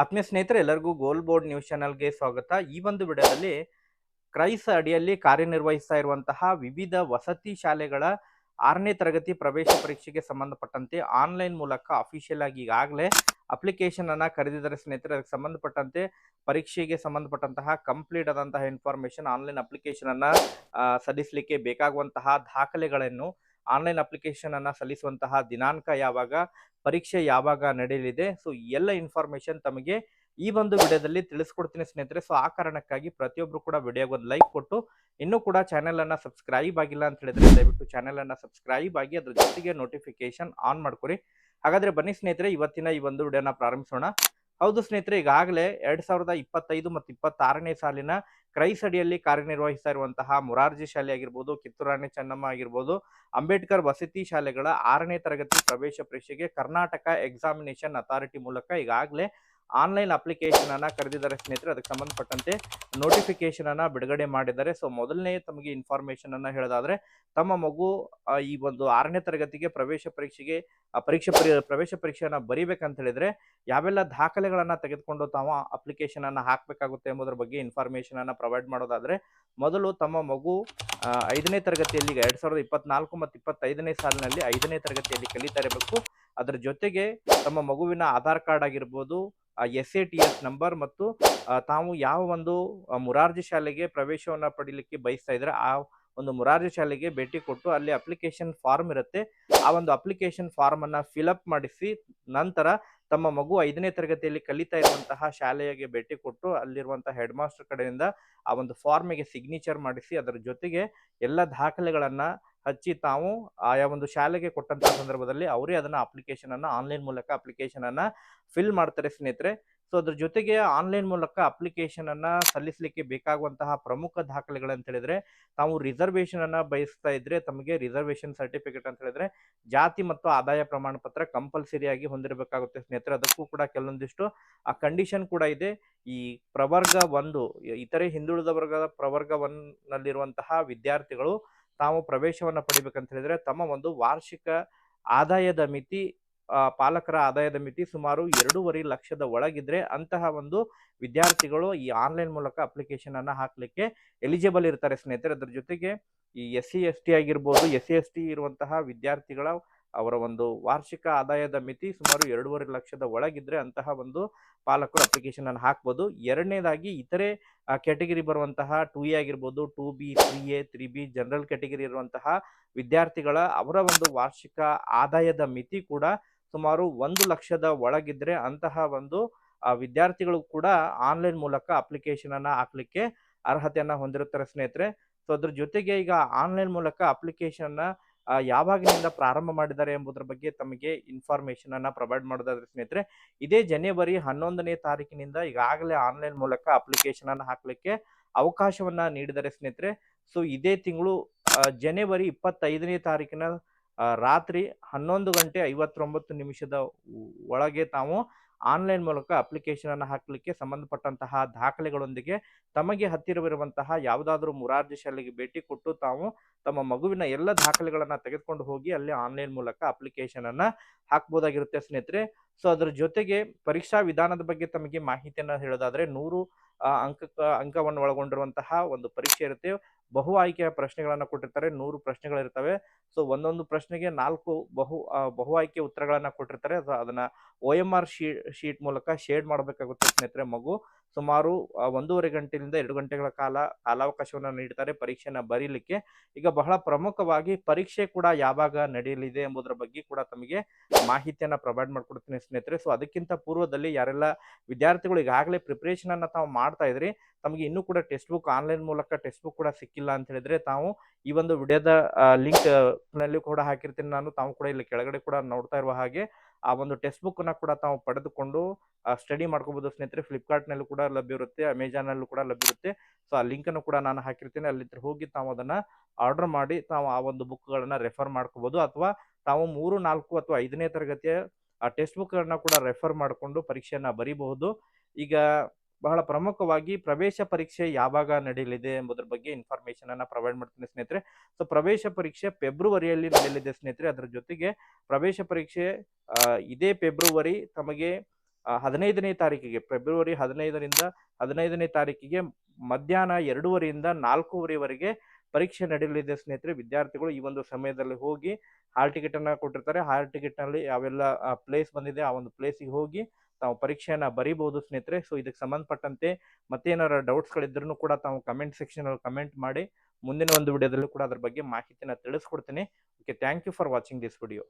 ಆತ್ಮೀಯ ಸ್ನೇಹಿತರೆ, ಎಲ್ಲರಿಗೂ ಗೋಲ್ ಬೋರ್ಡ್ ನ್ಯೂಸ್ ಚಾನಲ್ಗೆ ಸ್ವಾಗತ. ಈ ಒಂದು ವಿಡಿಯೋದಲ್ಲಿ ಕ್ರೈಸ್ ಅಡಿಯಲ್ಲಿ ಕಾರ್ಯನಿರ್ವಹಿಸ್ತಾ ಇರುವಂತಹ ವಿವಿಧ ವಸತಿ ಶಾಲೆಗಳ ಆರನೇ ತರಗತಿ ಪ್ರವೇಶ ಪರೀಕ್ಷೆಗೆ ಸಂಬಂಧಪಟ್ಟಂತೆ ಆನ್ಲೈನ್ ಮೂಲಕ ಅಫಿಷಿಯಲ್ ಆಗಿ ಈಗಾಗಲೇ ಅಪ್ಲಿಕೇಶನ್ ಅನ್ನ ಕರೆದಿದ್ದಾರೆ ಸ್ನೇಹಿತರೆ. ಅದಕ್ಕೆ ಸಂಬಂಧಪಟ್ಟಂತೆ ಪರೀಕ್ಷೆಗೆ ಸಂಬಂಧಪಟ್ಟಂತಹ ಕಂಪ್ಲೀಟ್ ಆದಂತಹ ಇನ್ಫಾರ್ಮೇಶನ್ ಆನ್ಲೈನ್ ಅಪ್ಲಿಕೇಶನ್ ಅನ್ನ ಸಲ್ಲಿಸಲಿಕ್ಕೆ ಬೇಕಾಗುವಂತಹ ದಾಖಲೆಗಳನ್ನು ಆನ್ಲೈನ್ ಅಪ್ಲಿಕೇಶನ್ ಅನ್ನ ಸಲ್ಲಿಸುವಂತಹ ದಿನಾಂಕ ಯಾವಾಗ, ಪರೀಕ್ಷೆ ಯಾವಾಗ ನಡೆಯಲಿದೆ, ಸೊ ಎಲ್ಲ ಇನ್ಫಾರ್ಮೇಶನ್ ತಮಗೆ ಈ ಒಂದು ವಿಡಿಯೋದಲ್ಲಿ ತಿಳಿಸ್ಕೊಡ್ತೀನಿ ಸ್ನೇಹಿತರೆ. ಸೊ ಆ ಕಾರಣಕ್ಕಾಗಿ ಪ್ರತಿಯೊಬ್ಬರು ಕೂಡ ವಿಡಿಯೋಗೆ ಒಂದು ಲೈಕ್ ಕೊಟ್ಟು, ಇನ್ನೂ ಕೂಡ ಚಾನೆಲ್ ಅನ್ನ ಸಬ್ಸ್ಕ್ರೈಬ್ ಆಗಿಲ್ಲ ಅಂತ ಹೇಳಿದ್ರೆ ದಯವಿಟ್ಟು ಚಾನೆಲ್ ಅನ್ನ ಸಬ್ಸ್ಕ್ರೈಬ್ ಆಗಿ ಅದ್ರ ಜೊತೆಗೆ ನೋಟಿಫಿಕೇಶನ್ ಆನ್ ಮಾಡ್ಕೊರಿ ಹಾಗಾದ್ರೆ ಬನ್ನಿ ಸ್ನೇಹಿತರೆ, ಇವತ್ತಿನ ಈ ಒಂದು ವಿಡಿಯೋನ ಪ್ರಾರಂಭಿಸೋಣ. ಹೌದು ಸ್ನೇಹಿತರೆ, ಈಗಾಗಲೇ ಎರಡ್ ಸಾವಿರದ ಇಪ್ಪತ್ತೈದು ಮತ್ತು ಇಪ್ಪತ್ತಾರನೇ ಸಾಲಿನ ಕ್ರೈಸ್ ಅಡಿಯಲ್ಲಿ ಕಾರ್ಯನಿರ್ವಹಿಸ್ತಾ ಇರುವಂತಹ ಮುರಾರ್ಜಿ ಶಾಲೆ ಆಗಿರ್ಬೋದು, ಕಿತ್ತೂರಾಣಿ ಚೆನ್ನಮ್ಮ ಆಗಿರ್ಬೋದು, ಅಂಬೇಡ್ಕರ್ ವಸತಿ ಶಾಲೆಗಳ ಆರನೇ ತರಗತಿ ಪ್ರವೇಶ ಪರೀಕ್ಷೆಗೆ ಕರ್ನಾಟಕ ಎಕ್ಸಾಮಿನೇಷನ್ ಅಥಾರಿಟಿ ಮೂಲಕ ಈಗಾಗಲೇ ಆನ್ಲೈನ್ ಅಪ್ಲಿಕೇಶನ್ ಅನ್ನ ಕರೆದಿದ್ದಾರೆ ಸ್ನೇಹಿತರೆ, ಅದಕ್ಕೆ ಸಂಬಂಧಪಟ್ಟಂತೆ ನೋಟಿಫಿಕೇಶನ್ ಅನ್ನ ಬಿಡುಗಡೆ ಮಾಡಿದ್ದಾರೆ. ಸೊ, ಮೊದಲನೇ ತಮಗೆ ಇನ್ಫಾರ್ಮೇಶನ್ ಅನ್ನ ಹೇಳೋದಾದ್ರೆ, ತಮ್ಮ ಮಗು ಈ ಒಂದು ಆರನೇ ತರಗತಿಗೆ ಪ್ರವೇಶ ಪರೀಕ್ಷೆಗೆ ಪರೀಕ್ಷೆ ಪರಿ, ಪ್ರವೇಶ ಪರೀಕ್ಷೆಯನ್ನ ಬರಿಬೇಕಂತ ಹೇಳಿದ್ರೆ, ಯಾವೆಲ್ಲ ದಾಖಲೆಗಳನ್ನ ತೆಗೆದುಕೊಂಡು ತಾವು ಅಪ್ಲಿಕೇಶನ್ ಅನ್ನ ಹಾಕಬೇಕಾಗುತ್ತೆ ಎಂಬುದರ ಬಗ್ಗೆ ಇನ್ಫಾರ್ಮೇಶನ್ ಅನ್ನ ಪ್ರೊವೈಡ್ ಮಾಡೋದಾದ್ರೆ, ಮೊದಲು ತಮ್ಮ ಮಗು ಐದನೇ ತರಗತಿಯಲ್ಲಿ ಎರಡ್ ಸಾವಿರದ ಇಪ್ಪತ್ನಾಲ್ಕು ಮತ್ತು ಇಪ್ಪತ್ತೈದನೇ ಸಾಲಿನಲ್ಲಿ ಐದನೇ ತರಗತಿಯಲ್ಲಿ ಕಲಿತಾ ಇರಬೇಕು. ಅದರ ಜೊತೆಗೆ ತಮ್ಮ ಮಗುವಿನ ಆಧಾರ್ ಕಾರ್ಡ್ ಆಗಿರ್ಬೋದು S A T S number ಮತ್ತು ತಾವು ಯಾವ ಒಂದು ಮುರಾರ್ಜಿ ಶಾಲೆಗೆ ಪ್ರವೇಶವನ್ನು ಪಡೀಲಿಕ್ಕೆ ಬಯಸ್ತಾ ಇದ್ರೆ ಆ ಒಂದು ಮುರಾರ್ಜಿ ಶಾಲೆಗೆ ಭೇಟಿ ಕೊಟ್ಟು ಅಲ್ಲಿ ಅಪ್ಲಿಕೇಶನ್ ಫಾರ್ಮ್ ಇರುತ್ತೆ. ಆ ಒಂದು ಅಪ್ಲಿಕೇಶನ್ ಫಾರ್ಮ್ ಅನ್ನ ಫಿಲಪ್ ಮಾಡಿಸಿ ನಂತರ ತಮ್ಮ ಮಗು ಐದನೇ ತರಗತಿಯಲ್ಲಿ ಕಲಿತಾ ಇರುವಂತಹ ಶಾಲೆಗೆ ಭೇಟಿ ಕೊಟ್ಟು ಅಲ್ಲಿರುವಂತಹ ಹೆಡ್ ಮಾಸ್ಟರ್ ಕಡೆಯಿಂದ ಆ ಒಂದು ಫಾರ್ಮಿಗೆ ಸಿಗ್ನೇಚರ್ ಮಾಡಿಸಿ ಅದರ ಜೊತೆಗೆ ಎಲ್ಲ ದಾಖಲೆಗಳನ್ನ ಹಚ್ಚಿ ತಾವು ಆಯಾ ಒಂದು ಶಾಲೆಗೆ ಕೊಟ್ಟಂತ ಸಂದರ್ಭದಲ್ಲಿ ಅವರೇ ಅದನ್ನ ಅಪ್ಲಿಕೇಶನ್ ಅನ್ನ ಆನ್ಲೈನ್ ಮೂಲಕ ಅಪ್ಲಿಕೇಶನ್ ಅನ್ನ ಫಿಲ್ ಮಾಡ್ತಾರೆ ಸ್ನೇಹಿತರೆ. ಸೊ ಅದ್ರ ಜೊತೆಗೆ ಆನ್ಲೈನ್ ಮೂಲಕ ಅಪ್ಲಿಕೇಶನ್ ಅನ್ನ ಸಲ್ಲಿಸಲಿಕ್ಕೆ ಬೇಕಾಗುವಂತಹ ಪ್ರಮುಖ ದಾಖಲೆಗಳಂತ ಹೇಳಿದ್ರೆ, ತಾವು ರಿಸರ್ವೇಶನ್ ಅನ್ನ ಬಯಸ್ತಾ ಇದ್ರೆ ತಮಗೆ ರಿಸರ್ವೇಶನ್ ಸರ್ಟಿಫಿಕೇಟ್ ಅಂತ ಹೇಳಿದ್ರೆ ಜಾತಿ ಮತ್ತು ಆದಾಯ ಪ್ರಮಾಣ ಪತ್ರ ಕಂಪಲ್ಸರಿಯಾಗಿ ಹೊಂದಿರಬೇಕಾಗುತ್ತೆ ಸ್ನೇಹಿತರೆ. ಅದಕ್ಕೂ ಕೂಡ ಕೆಲವೊಂದಿಷ್ಟು, ಆ ಕಂಡೀಷನ್ ಕೂಡ ಇದೆ. ಈ ಪ್ರವರ್ಗ ಒಂದು ಇತರೆ ಹಿಂದುಳಿದ ವರ್ಗದ ಪ್ರವರ್ಗ ಒನ್ ನಲ್ಲಿರುವಂತಹ ವಿದ್ಯಾರ್ಥಿಗಳು ತಾವು ಪ್ರವೇಶವನ್ನು ಪಡಿಬೇಕಂತ ಹೇಳಿದ್ರೆ ತಮ್ಮ ಒಂದು ವಾರ್ಷಿಕ ಆದಾಯದ ಮಿತಿ ಪಾಲಕರ ಆದಾಯದ ಮಿತಿ ಸುಮಾರು ಎರಡೂವರೆ ಲಕ್ಷದ ಒಳಗಿದ್ರೆ ಅಂತಹ ಒಂದು ವಿದ್ಯಾರ್ಥಿಗಳು ಈ ಆನ್ಲೈನ್ ಮೂಲಕ ಅಪ್ಲಿಕೇಶನ್ ಅನ್ನ ಹಾಕ್ಲಿಕ್ಕೆ ಎಲಿಜಿಬಲ್ ಇರ್ತಾರೆ ಸ್ನೇಹಿತರೆ. ಅದ್ರ ಜೊತೆಗೆ ಈ ಎಸ್ ಸಿ ಎಸ್ ಟಿ ಆಗಿರ್ಬೋದು ಎಸ್ ಸಿ ಎಸ್ ಟಿ ಇರುವಂತಹ ವಿದ್ಯಾರ್ಥಿಗಳ ಅವರ ಒಂದು ವಾರ್ಷಿಕ ಆದಾಯದ ಮಿತಿ ಸುಮಾರು ಎರಡೂವರೆ ಲಕ್ಷದ ಒಳಗಿದ್ರೆ ಅಂತಹ ಒಂದು ಪಾಲಕರು ಅಪ್ಲಿಕೇಶನ್ ಅನ್ನು ಹಾಕ್ಬೋದು. ಎರಡನೇದಾಗಿ ಇತರೆ ಕ್ಯಾಟಗರಿ ಬರುವಂತಹ ಟೂ ಎ ಆಗಿರ್ಬೋದು two B three A three B general category ಇರುವಂತಹ ವಿದ್ಯಾರ್ಥಿಗಳ ಅವರ ಒಂದು ವಾರ್ಷಿಕ ಆದಾಯದ ಮಿತಿ ಕೂಡ ಸುಮಾರು ಒಂದು ಲಕ್ಷದ ಒಳಗಿದ್ರೆ ಅಂತಹ ಒಂದು ವಿದ್ಯಾರ್ಥಿಗಳು ಕೂಡ ಆನ್ಲೈನ್ ಮೂಲಕ ಅಪ್ಲಿಕೇಶನ್ ಅನ್ನ ಹಾಕ್ಲಿಕ್ಕೆ ಅರ್ಹತೆಯನ್ನ ಹೊಂದಿರುತ್ತಾರೆ ಸ್ನೇಹಿತರೆ. ಸೊ ಅದ್ರ ಜೊತೆಗೆ ಈಗ ಆನ್ಲೈನ್ ಮೂಲಕ ಅಪ್ಲಿಕೇಶನ್ ಆ, ಯಾವಾಗಿನಿಂದ ಪ್ರಾರಂಭ ಮಾಡಿದ್ದಾರೆ ಎಂಬುದರ ಬಗ್ಗೆ ತಮಗೆ ಇನ್ಫಾರ್ಮೇಶನ್ ಅನ್ನ ಪ್ರೊವೈಡ್ ಮಾಡೋದಾದ್ರೆ ಸ್ನೇಹಿತರೆ, ಇದೇ ಜನವರಿ ಹನ್ನೊಂದನೇ ತಾರೀಕಿನಿಂದ ಈಗಾಗಲೇ ಆನ್ಲೈನ್ ಮೂಲಕ ಅಪ್ಲಿಕೇಶನ್ ಅನ್ನ ಹಾಕ್ಲಿಕ್ಕೆ ಅವಕಾಶವನ್ನ ನೀಡಿದ್ದಾರೆ ಸ್ನೇಹಿತರೆ. ಸೊ ಇದೇ ತಿಂಗಳು ಜನವರಿ ಇಪ್ಪತ್ತೈದನೇ ತಾರೀಕಿನ ರಾತ್ರಿ ಹನ್ನೊಂದು ಗಂಟೆ ಐವತ್ತೊಂಬತ್ತು ನಿಮಿಷದ ಒಳಗೆ ತಾವು ಆನ್ಲೈನ್ ಮೂಲಕ ಅಪ್ಲಿಕೇಶನ್ ಅನ್ನು ಹಾಕಲಿಕ್ಕೆ ಸಂಬಂಧಪಟ್ಟಂತಹ ದಾಖಲೆಗಳೊಂದಿಗೆ ತಮಗೆ ಹತ್ತಿರವಿರುವಂತಹ ಯಾವುದಾದ್ರೂ ಮುರಾರ್ಜಿ ಶಾಲೆಗೆ ಭೇಟಿ ಕೊಟ್ಟು ತಾವು ತಮ್ಮ ಮಗುವಿನ ಎಲ್ಲ ದಾಖಲೆಗಳನ್ನ ತೆಗೆದುಕೊಂಡು ಹೋಗಿ ಅಲ್ಲಿ ಆನ್ಲೈನ್ ಮೂಲಕ ಅಪ್ಲಿಕೇಶನ್ ಅನ್ನ ಹಾಕ್ಬೋದಾಗಿರುತ್ತೆ ಸ್ನೇಹಿತರೆ. ಸೊ, ಅದರ ಜೊತೆಗೆ ಪರೀಕ್ಷಾ ವಿಧಾನದ ಬಗ್ಗೆ ತಮಗೆ ಮಾಹಿತಿಯನ್ನು ಹೇಳೋದಾದ್ರೆ ನೂರು ಆ, ಅಂಕ ಅಂಕವನ್ನು ಒಳಗೊಂಡಿರುವಂತಹ ಒಂದು ಪರೀಕ್ಷೆ ಇರುತ್ತೆ. ಬಹು ಆಯ್ಕೆಯ ಪ್ರಶ್ನೆಗಳನ್ನು ಕೊಟ್ಟಿರ್ತಾರೆ. ನೂರು ಪ್ರಶ್ನೆಗಳಿರ್ತವೆ. ಸೊ ಒಂದೊಂದು ಪ್ರಶ್ನೆಗೆ ನಾಲ್ಕು ಬಹು ಬಹು ಆಯ್ಕೆ ಉತ್ತರಗಳನ್ನು ಕೊಟ್ಟಿರ್ತಾರೆ. ಅದು ಅದನ್ನ ಒ ಎಂ ಆರ್ ಶೀಟ್ ಮೂಲಕ ಶೇಡ್ ಮಾಡಬೇಕಾಗುತ್ತೆ ಸ್ನೇಹಿತರೆ ಮಗು. ಸುಮಾರು ಒಂದೂವರೆ ಗಂಟೆಯಿಂದ ಎರಡು ಗಂಟೆಗಳ ಕಾಲ ಕಾಲಾವಕಾಶವನ್ನು ನೀಡ್ತಾರೆ ಪರೀಕ್ಷೆನ ಬರೀಲಿಕ್ಕೆ. ಈಗ ಬಹಳ ಪ್ರಮುಖವಾಗಿ ಪರೀಕ್ಷೆ ಕೂಡ ಯಾವಾಗ ನಡೆಯಲಿದೆ ಎಂಬುದರ ಬಗ್ಗೆ ಕೂಡ ತಮಗೆ ಮಾಹಿತಿಯನ್ನು ಪ್ರೊವೈಡ್ ಮಾಡಿಕೊಡ್ತೀನಿ ಸ್ನೇಹಿತರೆ. ಸೊ ಅದಕ್ಕಿಂತ ಪೂರ್ವದಲ್ಲಿ ಯಾರೆಲ್ಲ ವಿದ್ಯಾರ್ಥಿಗಳು ಈಗಾಗಲೇ ಪ್ರಿಪ್ರೇಷನ್ ಅನ್ನು ತಾವು ಮಾಡ್ತಾ ಇದ್ರಿ, ತಮಗೆ ಇನ್ನೂ ಕೂಡ ಟೆಕ್ಸ್ಟ್ ಬುಕ್ ಆನ್ಲೈನ್ ಮೂಲಕ ಟೆಕ್ಸ್ಟ್ ಬುಕ್ ಕೂಡ ಸಿಕ್ಕಿಲ್ಲ ಅಂತ ಹೇಳಿದ್ರೆ ತಾವು ಈ ಒಂದು ವಿಡಿಯೋದ ಲಿಂಕ್ನಲ್ಲಿ ಕೂಡ ಹಾಕಿರ್ತೀನಿ. ನಾನು ತಾವು ಕೂಡ ಇಲ್ಲಿ ಕೆಳಗಡೆ ಕೂಡ ನೋಡ್ತಾ ಇರುವ ಹಾಗೆ ಆ ಒಂದು ಟೆಕ್ಸ್ಟ್ ಬುಕ್ ಅನ್ನ ಕೂಡ ತಾವು ಪಡೆದುಕೊಂಡು ಸ್ಟಡಿ ಮಾಡ್ಕೋಬಹುದು ಸ್ನೇಹಿತರೆ. ಫ್ಲಿಪ್ಕಾರ್ಟ್ ನಲ್ಲೂ ಕೂಡ ಲಭ್ಯ ಇರುತ್ತೆ ಅಮೆಜಾನ್ ನಲ್ಲೂ ಕೂಡ ಲಭ್ಯ ಇರುತ್ತೆ. ಸೊ ಆ ಲಿಂಕ್ ಅನ್ನು ಕೂಡ ನಾನು ಹಾಕಿರ್ತೀನಿ. ಅಲ್ಲಿ ಹೋಗಿ ತಾವು ಅದನ್ನ ಆರ್ಡರ್ ಮಾಡಿ ತಾವು ಆ ಒಂದು ಬುಕ್ ಗಳನ್ನ ರೆಫರ್ ಮಾಡ್ಕೋಬಹುದು ಅಥವಾ ತಾವು ಮೂರು, ನಾಲ್ಕು ಅಥವಾ ಐದನೇ ತರಗತಿಯ, ಆ, ಟೆಕ್ಸ್ಟ್ ಬುಕ್ ಅನ್ನ ಕೂಡ ರೆಫರ್ ಮಾಡಿಕೊಂಡು ಪರೀಕ್ಷೆಯನ್ನ ಬರೀಬಹುದು. ಈಗ ಬಹಳ ಪ್ರಮುಖವಾಗಿ ಪ್ರವೇಶ ಪರೀಕ್ಷೆ ಯಾವಾಗ ನಡೆಯಲಿದೆ ಎಂಬುದರ ಬಗ್ಗೆ ಇನ್ಫಾರ್ಮೇಶನ್ ಅನ್ನ ಪ್ರೊವೈಡ್ ಮಾಡ್ತೀನಿ ಸ್ನೇಹಿತರೆ. ಸೊ ಪ್ರವೇಶ ಪರೀಕ್ಷೆ ಫೆಬ್ರವರಿಯಲ್ಲಿ ನಡೆಯಲಿದೆ ಸ್ನೇಹಿತರೆ. ಅದರ ಜೊತೆಗೆ ಪ್ರವೇಶ ಪರೀಕ್ಷೆ ಇದೇ ಫೆಬ್ರವರಿ ತಮಗೆ ಹದಿನೈದನೇ ತಾರೀಕಿಗೆ ಫೆಬ್ರವರಿ ಹದಿನೈದರಿಂದ ಹದಿನೈದನೇ ತಾರೀಕಿಗೆ ಮಧ್ಯಾಹ್ನ ಎರಡೂವರೆಯಿಂದ ನಾಲ್ಕೂವರೆವರೆಗೆ ಪರೀಕ್ಷೆ ನಡೆಯಲಿದೆ ಸ್ನೇಹಿತರೆ. ವಿದ್ಯಾರ್ಥಿಗಳು ಈ ಒಂದು ಸಮಯದಲ್ಲಿ ಹೋಗಿ ಹಾಲ್ ಟಿಕೆಟ್ ಅನ್ನ ಕೊಟ್ಟಿರ್ತಾರೆ. ಹಾಲ್ ಟಿಕೆಟ್ನಲ್ಲಿ ಯಾವೆಲ್ಲ ಪ್ಲೇಸ್ ಬಂದಿದೆ. ಆ ಒಂದು ಪ್ಲೇಸಿಗೆ ಹೋಗಿ ತಾವು ಪರೀಕ್ಷೆಯನ್ನ ಬರೀಬಹುದು ಸ್ನೇಹಿತರೆ. ಸೊ ಇದಕ್ಕೆ ಸಂಬಂಧಪಟ್ಟಂತೆ ಮತ್ತೇನಾರ ಡೌಟ್ಸ್ಗಳಿದ್ರೂ ಕೂಡ ತಾವು ಕಮೆಂಟ್ ಸೆಕ್ಷನ್ ಅಲ್ಲಿ ಕಮೆಂಟ್ ಮಾಡಿ ಮುಂದಿನ ಒಂದು ವಿಡಿಯೋದಲ್ಲೂ ಕೂಡ ಅದ್ರ ಬಗ್ಗೆ ಮಾಹಿತಿನ ತಿಳಿಸ್ಕೊಡ್ತೀನಿ. Okay thank you for watching this video